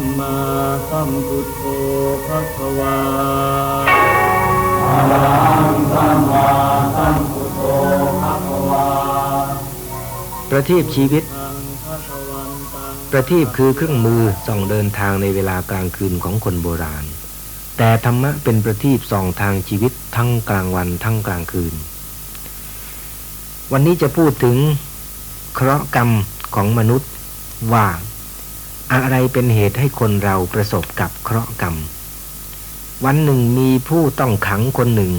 มมาสัมพุทโธภะคะวาอะระหังสัมมาสัมพุทโธภะคะวาประทีปชีวิต ประทีปคือเครื่องมือส่องเดินทางในเวลากลางคืนของคนโบราณ แต่ธรรมะเป็นประทีปส่องทางชีวิตทั้งกลางวันทั้งกลางคืน วันนี้จะพูดถึงเคราะห์กรรมของมนุษย์ว่า อะไรเป็นเหตุให้คนเราประสบกับเคราะห์กรรม วันหนึ่งมีผู้ต้องขังคนหนึ่ง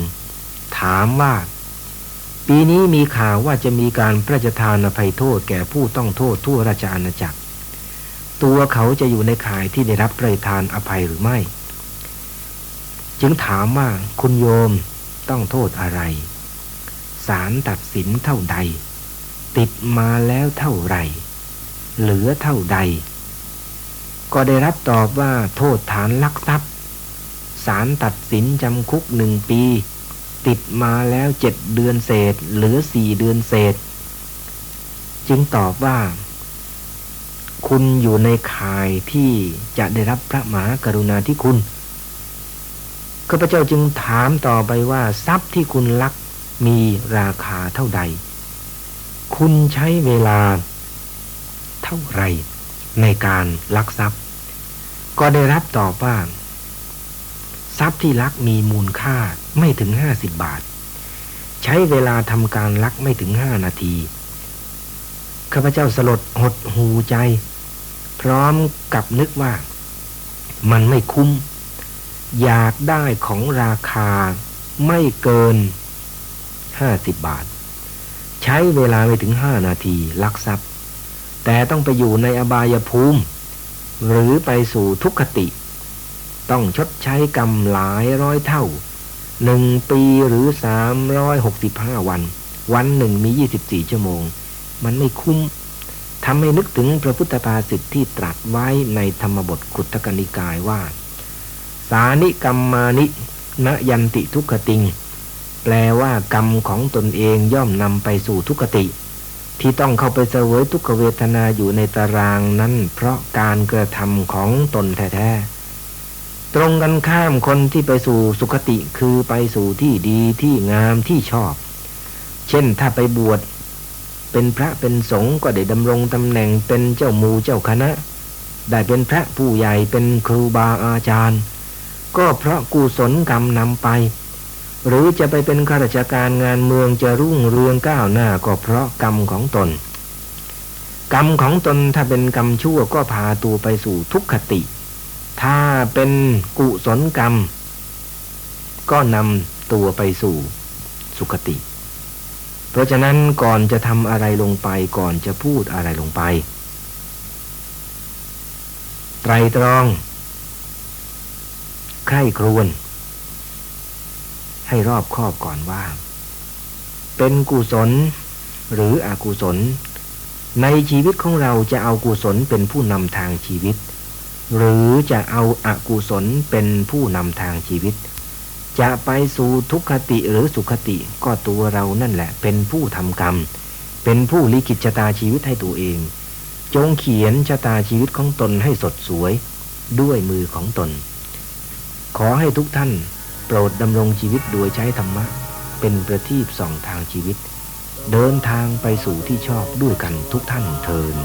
ถามว่า ปีนี้มีข่าวว่าจะมีการพระราชทานอภัยโทษแก่ผู้ต้องโทษทั่วราชอาณาจักร ตัวเขาจะอยู่ในข่ายที่ได้รับพระราชทานอภัยหรือไม่ จึงถามว่าคุณโยมต้องโทษอะไรศาลตัดสินเท่าใด ติดมาแล้วเท่าไหร่เหลือเท่าใด ก็ได้รับตอบว่าโทษฐานลักทรัพย์ศาลตัดสินจำคุกหนึ่งปี ติดมาแล้วเจ็ดเดือนเศษ เหลือสี่เดือนเศษ จึงตอบว่า คุณอยู่ในข่ายที่จะได้รับพระมหากรุณาธิคุณข้าพเจ้าจึงถามต่อไปว่าทรัพย์ที่คุณลักมีราคาเท่าใด คุณใช้เวลาเท่าไหร่ ในการลักทรัพย์ ก็ได้รับตอบว่า ทรัพย์ที่ลักมีมูลค่าไม่ถึงห้าสิบบาท ใช้เวลาทำการลักไม่ถึงห้านาทีข้าพเจ้าสลดหดหูใจ พร้อมกับนึกว่า มันไม่คุ้ม อยากได้ของราคาไม่เกินห้าสิบบาท ใช้เวลาไม่ถึงห้านาทีลักทรัพย์ แต่ต้องไปอยู่ในอบายภูมิ หรือไปสู่ทุกขติ ต้องชดใช้กรรมหลายร้อยเท่าหนึ่งปีหรือสามร้อยหกสิบห้าวัน วันหนึ่งมียี่สิบสี่ชั่วโมง มันไม่คุ้มทำให้นึกถึงพระพุทธภาษิตที่ตรัสไว้ในธรรมบทขุตกนิกายว่า สานิกรรมมานิณยันติทุกขติง แปลว่ากรรมของตนเองย่อมนำไปสู่ทุกขติ ที่ต้องเข้าไปเสวยทุกขเวทนาอยู่ในตารางนั้น เพราะการกระทำของตนแท้ๆ ตรงกันข้ามคนที่ไปสู่สุขติคือไปสู่ที่ดีที่งามที่ชอบ เช่นถ้าไปบวชเป็นพระเป็นสงฆ์ก็ได้ดำรงตำแหน่งเป็นเจ้าหมูเจ้าคณะ ได้เป็นพระผู้ใหญ่เป็นครูบาอาจารย์ ก็เพราะกุศลกรรมนำไป หรือจะไปเป็นข้าราชการงานเมืองจะรุ่งเรืองก้าวหน้าก็เพราะกรรมของตน กรรมของตนถ้าเป็นกรรมชั่วก็พาตัวไปสู่ทุกขติ ถ้าเป็นกุศลกรรม ก็นำตัวไปสู่สุขติ เพราะฉะนั้นก่อนจะทำอะไรลงไปก่อนจะพูดอะไรลงไป ไตรตรอง ใคร่ครวน ให้รอบครอบก่อนว่า เป็นกุศลหรืออกุศล ในชีวิตของเราจะเอากุศลเป็นผู้นำทางชีวิต หรือจะเอาอากุศลเป็นผู้นำทางชีวิต จะไปสู่ทุกขติหรือสุขติก็ตัวเรานั่นแหละ เป็นผู้ทำกรรม เป็นผู้ลิขิตชะตาชีวิตให้ตัวเอง จงเขียนชะตาชีวิตของตนให้สดสวย ด้วยมือของตน ขอให้ทุกท่าน ปรดดำรงชีวิตโดยใช้ธรรมะ เป็นประทีปส่องทางชีวิต เดินทางไปสู่ที่ชอบด้วยกันทุกท่านเทิน